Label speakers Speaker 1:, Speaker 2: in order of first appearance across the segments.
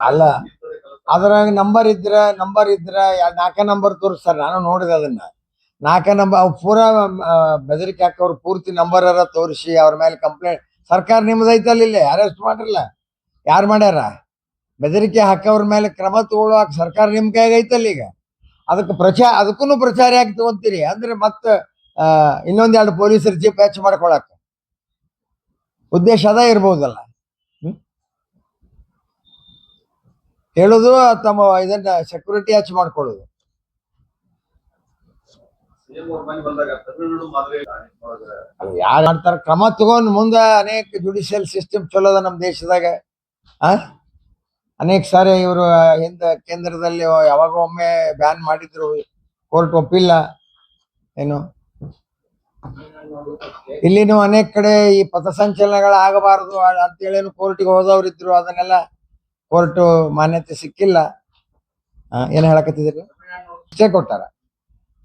Speaker 1: ಅಲ್ಲ, ಅದ್ರಾಗ ನಂಬರ್ ಇದ್ರ ನಂಬರ್ ಇದ್ರ ನಾಲ್ಕೇ ನಂಬರ್ ತೋರಿಸ್ತಾರ ನಾನು ನೋಡಿದೆ ಅದನ್ನ. ನಾಲ್ಕೇ ನಂಬರ್ ಪೂರಾ ಬೆದರಿಕೆ ಹಾಕೋರು ಪೂರ್ತಿ ನಂಬರ್ ಅರ ತೋರಿಸಿ ಅವ್ರ ಮೇಲೆ ಕಂಪ್ಲೇಂಟ್ ಸರ್ಕಾರ ನಿಮ್ದು ಐತಲ್ಲ ಇಲ್ಲಿ ಅರೆಸ್ಟ್ ಮಾಡ್ರಲ್ಲ? ಯಾರು ಮಾಡ್ಯಾರ? ಬೆದರಿಕೆ ಹಾಕವ್ರ ಮೇಲೆ ಕ್ರಮ ತಗೊಳ್ಳೋಕೆ ಸರ್ಕಾರ ನಿಮ್ ಕೈಯಾಗ ಐತಲ್ಲ ಈಗ? ಅದಕ್ಕೆ ಪ್ರಚಾರ ಅದಕ್ಕೂ ಪ್ರಚಾರ ಯಾಕೆ ತಗೊಂತೀರಿ ಅಂದ್ರೆ ಮತ್ತ ಇನ್ನೊಂದೆರಡು ಪೊಲೀಸರು ಜೀಪ್ ಹೆಚ್ಚು ಮಾಡ್ಕೊಳಕ್. ಉದ್ದೇಶ ಅದ ಇರ್ಬೋದಲ್ಲ ಹ್ಮ್? ಹೇಳುದು ತಮ್ಮ ಇದನ್ನ ಸೆಕ್ಯೂರಿಟಿ ಹಚ್ ಮಾಡ್ಕೊಳ್ಳೋದು. ಯಾರು ಮಾಡ್ತಾರ? ಕ್ರಮ ತಗೊಂಡ್ ಮುಂದ ಅನೇಕ ಜುಡಿಷಿಯಲ್ ಸಿಸ್ಟಮ್ ಚಲೋ ಅದ ನಮ್ಮ ದೇಶದಾಗ. ಆ? ಅನೇಕ ಸಾರಿ ಇವರು ಹಿಂದ ಕೇಂದ್ರದಲ್ಲಿ ಯಾವಾಗ ಒಮ್ಮೆ ಬ್ಯಾನ್ ಮಾಡಿದ್ರು. ಕೋರ್ಟ್ ಒಪ್ಪಿಲ್ಲ. ಏನು? ಇಲ್ಲಿನೂ ಅನೇಕ ಕಡೆ ಈ ಪಥಸಂಚಲನಗಳು ಆಗಬಾರದು ಅಂತೇಳಿ ಕೋರ್ಟಿಗೆ ಹೋದವ್ರಿದ್ರು ಅದನ್ನೆಲ್ಲ ಕೋರ್ಟ್ ಮಾನ್ಯತೆ ಸಿಕ್ಕಿಲ್ಲ. ಏನು ಹೇಳಕತ್ತಿದ್ರಿ ಇಷ್ಟೇ ಕೊಟ್ಟಾರ.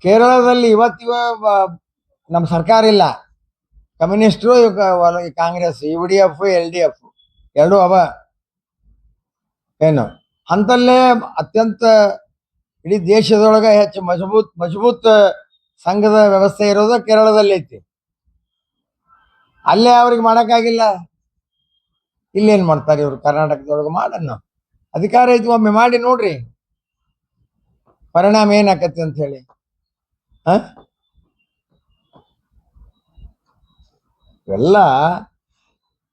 Speaker 1: ಕೇರಳದಲ್ಲಿ ಇವತ್ತಿವ ನಮ್ಮ ಸರ್ಕಾರ ಇಲ್ಲ. ಕಮ್ಯುನಿಸ್ಟ್ರು Congress U D F L D F ಎರಡೂ ಅವ. ಏನು? ಅಂತಲ್ಲೇ ಅತ್ಯಂತ ಇಡೀ ದೇಶದೊಳಗೆ ಹೆಚ್ಚು ಮಜಬೂತ್ ಮಜಬೂತ್ ಸಂಘದ ವ್ಯವಸ್ಥೆ ಇರೋದು ಕೇರಳದಲ್ಲಿ ಐತಿ. ಅಲ್ಲೇ ಅವ್ರಿಗೆ ಮಾಡಕ್ಕಾಗಿಲ್ಲ. ಇಲ್ಲೇನ್ ಮಾಡ್ತಾರೆ ಇವರು ಕರ್ನಾಟಕದೊಳಗೆ? ಮಾಡೋಣ ಅಧಿಕಾರ ಐತಿ ಒಮ್ಮೆ ಮಾಡಿ ನೋಡ್ರಿ. ಪರಿಣಾಮ ಏನಾಕತಿ ಅಂತ ಹೇಳಿ ಇವೆಲ್ಲ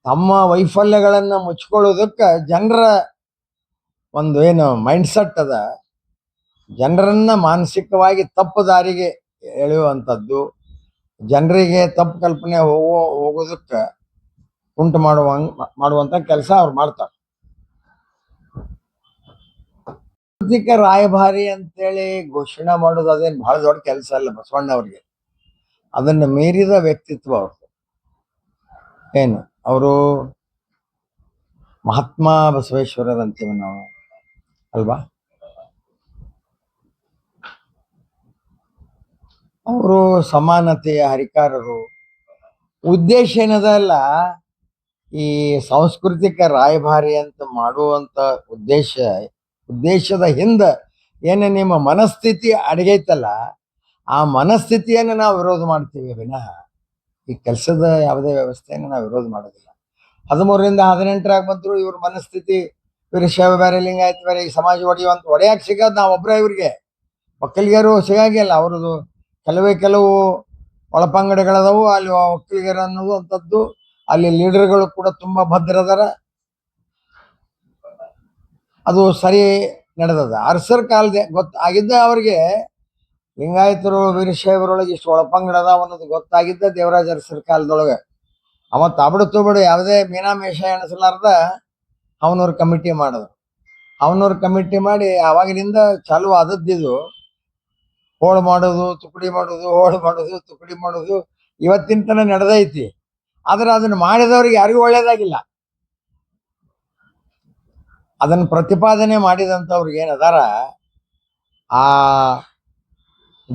Speaker 1: ತಮ್ಮ ವೈಫಲ್ಯಗಳನ್ನು ಮುಚ್ಕೊಳ್ಳೋದಕ್ಕೆ ಜನರ ಒಂದು ಏನು ಮೈಂಡ್ಸೆಟ್ ಅದ. ಜನರನ್ನ ಮಾನಸಿಕವಾಗಿ ತಪ್ಪು ದಾರಿಗೆ ಎಳೆಯುವಂಥದ್ದು. ಜನರಿಗೆ ತಪ್ಪು ಕಲ್ಪನೆ ಹೋಗೋ, ಹೋಗೋದಕ್ಕ ಉಂಟು ಮಾಡುವ ಮಾಡುವಂತ ಕೆಲಸ ಅವ್ರು ಮಾಡ್ತಾರೆ. ಆರ್ಥಿಕ ರಾಯಭಾರಿ ಅಂತೇಳಿ ಘೋಷಣೆ ಮಾಡೋದು ಅದೇನು ಬಹಳ ದೊಡ್ಡ ಕೆಲಸ ಅಲ್ಲ ಬಸವಣ್ಣವ್ರಿಗೆ. ಅದನ್ನ ಮೀರಿದ ವ್ಯಕ್ತಿತ್ವ ಅವ್ರದ್ದು ಏನು? ಅವರು ಮಹಾತ್ಮ ಬಸವೇಶ್ವರರ್ ಅಂತೀವಿ ನಾವು, ಅಲ್ವಾ? ಅವರು ಸಮಾನತೆಯ ಹರಿಕಾರರು. ಉದ್ದೇಶ ಏನದಲ್ಲ ಈ ಸಾಂಸ್ಕೃತಿಕ ರಾಯಭಾರಿ ಅಂತ ಮಾಡುವಂತ ಉದ್ದೇಶ, ಉದ್ದೇಶದ ಹಿಂದ ಏನು ನಿಮ್ಮ ಮನಸ್ಥಿತಿ ಅಡಗೈತಲ್ಲ, ಆ ಮನಸ್ಥಿತಿಯನ್ನು ನಾವು ವಿರೋಧ ಮಾಡ್ತೀವಿ ವಿನಃ. ಈ ಕೆಲಸದ ಯಾವುದೇ ವ್ಯವಸ್ಥೆಯನ್ನು ನಾವು ವಿರೋಧ ಮಾಡೋದಿಲ್ಲ. ಹದಿಮೂರರಿಂದ ಹದಿನೆಂಟರಾಗ ಬಂದ್ರು ಇವ್ರ ಮನಸ್ಥಿತಿ, ಇವ್ರ ಶೈವ ಬೇರೆ ಲಿಂಗಾಯತ್ ಬೇರೆ ಈ ಸಮಾಜ ಒಡೆಯುವಂತ ಒಡೆಯಕ್ಕೆ ಸಿಗೋದು ನಾವು ಒಬ್ಬರೇ ಇವ್ರಿಗೆ. ಒಕ್ಕಲಿಗರು ಸಿಗಾಗಿಲ್ಲ, ಅವ್ರದ್ದು ಕೆಲವೇ ಕೆಲವು ಒಳಪಂಗಡಗಳದವು, ಅಲ್ಲಿ ಒಕ್ಕಲಿಗರು ಅನ್ನೋದು ಅಂಥದ್ದು. ಅಲ್ಲಿ ಲೀಡರ್ಗಳು ಕೂಡ ತುಂಬಾ ಭದ್ರದಾರ. ಅದು ಸರಿ ನಡೆದದ. ಅರ್ಸರ್ ಕಾಲದ ಗೊತ್ತ ಆಗಿದ್ದ ಅವ್ರಿಗೆ ಲಿಂಗಾಯತರು ವೀರಶೈವರೊಳಗೆ ಇಷ್ಟು ಒಳಪಂಗಡ ಅದಾವ ಅನ್ನೋದು ಗೊತ್ತಾಗಿದ್ದ ದೇವರಾಜ ಅರಸರ ಕಾಲದೊಳಗೆ. ಅವ ತಾಬಡು ತುಬಡು ಯಾವುದೇ ಮೀನಾಮೇಷ ಎಣಿಸಲಾರ್ದ ಅವನವ್ರ ಕಮಿಟಿ ಮಾಡಿದ್ರು ಅವನವ್ರ ಕಮಿಟಿ ಮಾಡಿ ಅವಾಗಿನಿಂದ ಚಾಲು ಆದದ್ದಿದು. ಹೋಳು ಮಾಡೋದು, ತುಕಡಿ ಮಾಡೋದು, ಹೋಳು ಮಾಡೋದು, ತುಕಡಿ ಮಾಡೋದು. ಇವತ್ತಿನ ತನ ನಡೆದೈತಿ. ಆದ್ರೆ ಅದನ್ನ ಮಾಡಿದವ್ರಿಗೆ ಯಾರಿಗೂ ಒಳ್ಳೇದಾಗಿಲ್ಲ. ಅದನ್ನ ಪ್ರತಿಪಾದನೆ ಮಾಡಿದಂಥವ್ರಿಗೆ ಏನದಾರ ಆ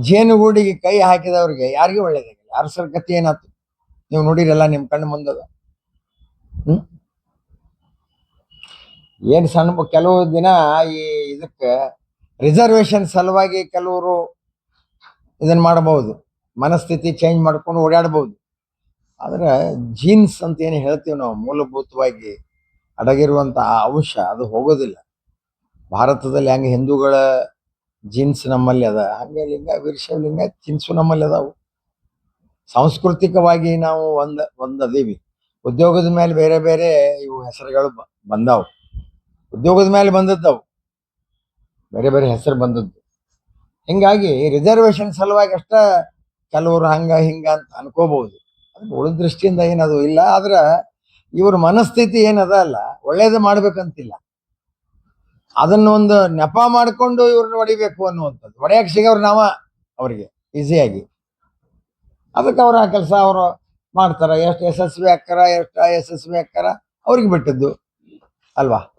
Speaker 1: ಜೇನುಗೂಡಿಗೆ ಕೈ ಹಾಕಿದವ್ರಿಗೆ ಯಾರಿಗೂ ಒಳ್ಳೇದಾಗಿಲ್ಲ. ಅರಸರ ಕಥೆ ಏನಾಯ್ತು ನೀವು ನೋಡಿರಲ್ಲ ನಿಮ್ಮ ಕಣ್ಣು ಮುಂದದ. ಏನ್ ಸಣ್ಣ ಕೆಲವು ದಿನ ಈ ಇದಕ್ಕೆ ರಿಸರ್ವೇಶನ್ ಸಲುವಾಗಿ ಕೆಲವರು ಇದನ್ನು ಮಾಡಬಹುದು. ಮನಸ್ಥಿತಿ ಚೇಂಜ್ ಮಾಡ್ಕೊಂಡು ಓಡಾಡಬಹುದು. ಆದ್ರೆ ಜೀನ್ಸ್ ಅಂತ ಏನು ಹೇಳ್ತೀವಿ ನಾವು, ಮೂಲಭೂತವಾಗಿ ಅಡಗಿರುವಂಥ ಆ ಅಂಶ ಅದು ಹೋಗೋದಿಲ್ಲ. ಭಾರತದಲ್ಲಿ ಹೆಂಗೆ ಹಿಂದೂಗಳ ಜೀನ್ಸ್ ನಮ್ಮಲ್ಲಿ ಅದ, ಹಂಗೆ ಲಿಂಗ, ವೀರಶೈವಲಿಂಗ ಜೀನ್ಸು ನಮ್ಮಲ್ಲಿ ಅದಾವು. ಸಾಂಸ್ಕೃತಿಕವಾಗಿ ನಾವು ಒಂದು ಒಂದು ಅದೀವಿ ಉದ್ಯೋಗದ ಮೇಲೆ ಬೇರೆ ಬೇರೆ ಇವು ಹೆಸರುಗಳು ಬಂದಾವು. ಉದ್ಯೋಗದ ಮೇಲೆ ಬಂದದ್ದವು. ಬೇರೆ ಬೇರೆ ಹೆಸರು ಬಂದದ್ದು. ಹಿಂಗಾಗಿ ರಿಸರ್ವೇಶನ್ ಸಲುವಾಗಿ ಅಷ್ಟ ಕೆಲವರು ಹಂಗ, ಹಿಂಗ ಅಂತ ಅನ್ಕೋಬಹುದು. ಉಳಿದ ದೃಷ್ಟಿಯಿಂದ ಏನದು ಇಲ್ಲ, ಆದ್ರೆ ಇವ್ರ ಮನಸ್ಥಿತಿ ಏನದ ಅಲ್ಲ, ಒಳ್ಳೇದು ಮಾಡ್ಬೇಕಂತಿಲ್ಲ. ಅದನ್ನ ಒಂದು ನೆಪ ಮಾಡಿಕೊಂಡು ಇವ್ರನ್ನ ಹೊಡಿಬೇಕು ಅನ್ನುವಂಥದ್ದು. ಹೊಡೆಯಕ್ಕೆ ಸಿಗೋರು ನಾವ ಅವರಿಗೆ, ಈಸಿಯಾಗಿ. ಅದಕ್ಕೆ ಅವ್ರ ಆ ಕೆಲಸ ಅವರು ಮಾಡ್ತಾರ. ಎಷ್ಟು ಯಶಸ್ವಿ ಆಕ್ಕಾರ ಎಷ್ಟು ಯಶಸ್ವಿ ಆಕ್ಕಾರ ಅವ್ರಿಗೆ ಬಿಟ್ಟಿದ್ದು ಅಲ್ವಾ?